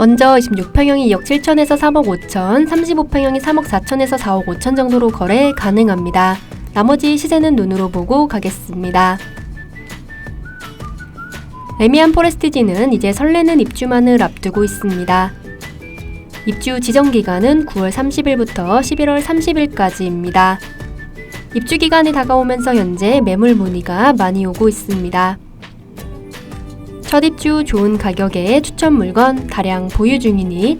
먼저 26평형이 2억 7천에서 3억 5천, 35평형이 3억 4천에서 4억 5천 정도로 거래 가능합니다. 나머지 시세는 눈으로 보고 가겠습니다. 레미안 포레스티지는 이제 설레는 입주만을 앞두고 있습니다. 입주 지정 기간은 9월 30일부터 11월 30일까지입니다. 입주 기간이 다가오면서 현재 매물 문의가 많이 오고 있습니다. 첫 입주 좋은 가격에 추천 물건 다량 보유 중이니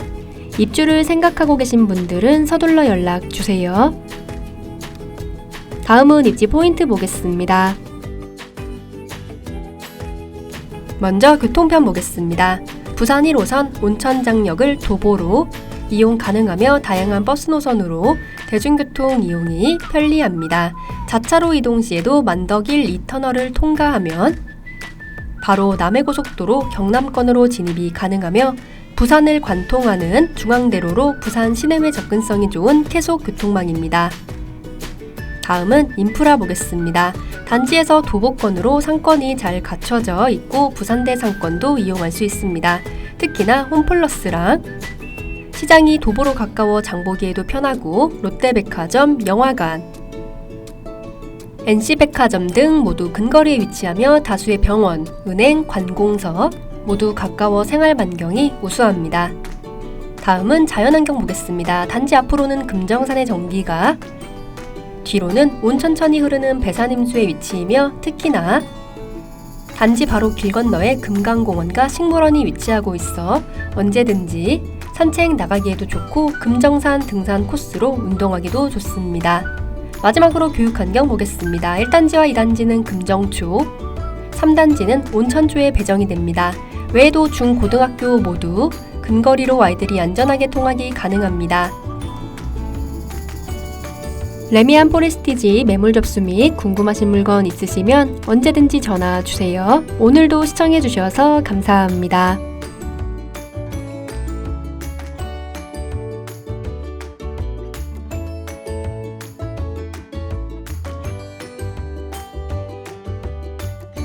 입주를 생각하고 계신 분들은 서둘러 연락 주세요. 다음은 입지 포인트 보겠습니다. 먼저 교통편 보겠습니다. 부산 1호선 온천장역을 도보로 이용 가능하며 다양한 버스 노선으로 대중교통 이용이 편리합니다. 자차로 이동 시에도 만덕일 2터널을 통과하면 바로 남해고속도로 경남권으로 진입이 가능하며 부산을 관통하는 중앙대로로 부산 시내외 접근성이 좋은 계속 교통망입니다. 다음은 인프라 보겠습니다. 단지에서 도보권으로 상권이 잘 갖춰져 있고 부산대 상권도 이용할 수 있습니다. 특히나 홈플러스랑 시장이 도보로 가까워 장보기에도 편하고 롯데백화점, 영화관, NC백화점 등 모두 근거리에 위치하며 다수의 병원, 은행, 관공서 모두 가까워 생활 반경이 우수합니다. 다음은 자연환경 보겠습니다. 단지 앞으로는 금정산의 전기가 뒤로는 온천천이 흐르는 배산임수의 위치이며 특히나 단지 바로 길 건너에 금강공원과 식물원이 위치하고 있어 언제든지 산책 나가기에도 좋고 금정산 등산 코스로 운동하기도 좋습니다. 마지막으로 교육 환경 보겠습니다. 1단지와 2단지는 금정초, 3단지는 온천초에 배정이 됩니다. 외에도 중, 고등학교 모두 근거리로 아이들이 안전하게 통하기 가능합니다. 레미안 포레스티지 매물 접수 및 궁금하신 물건 있으시면 언제든지 전화 주세요. 오늘도 시청해주셔서 감사합니다.